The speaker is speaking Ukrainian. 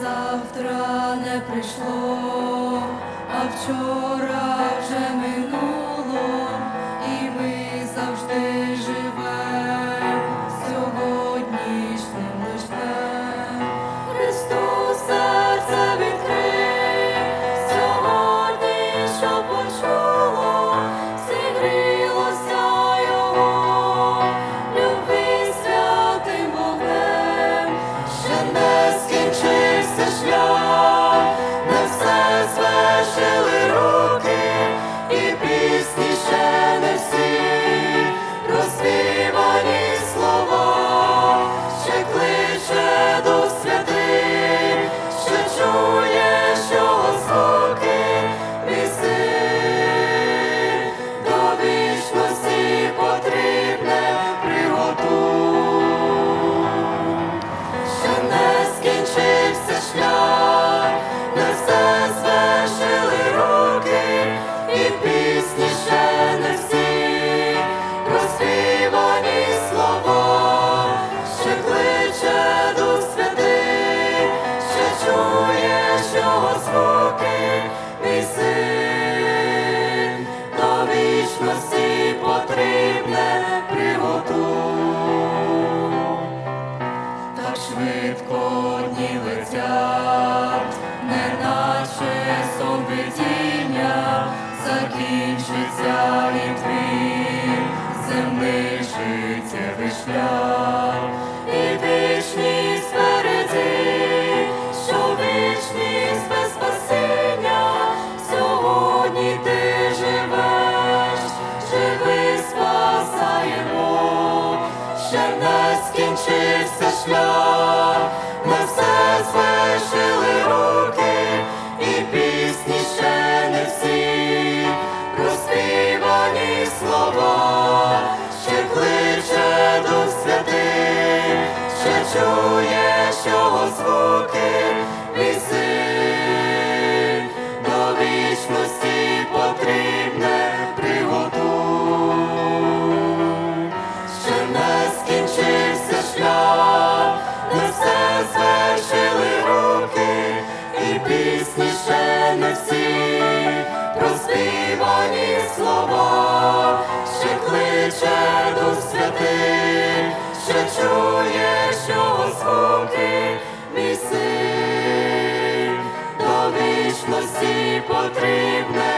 Завтра не прийшло, а вчора вже минуло. сяд, неначе сон видіння, закінчиться і твій земний життєвий шлях. для нас скінчився шлях, ми все руки, і пісні ще не всі, розпівані слова, ще кличе до святи, ще чуєш його звуки. Точності потрібне.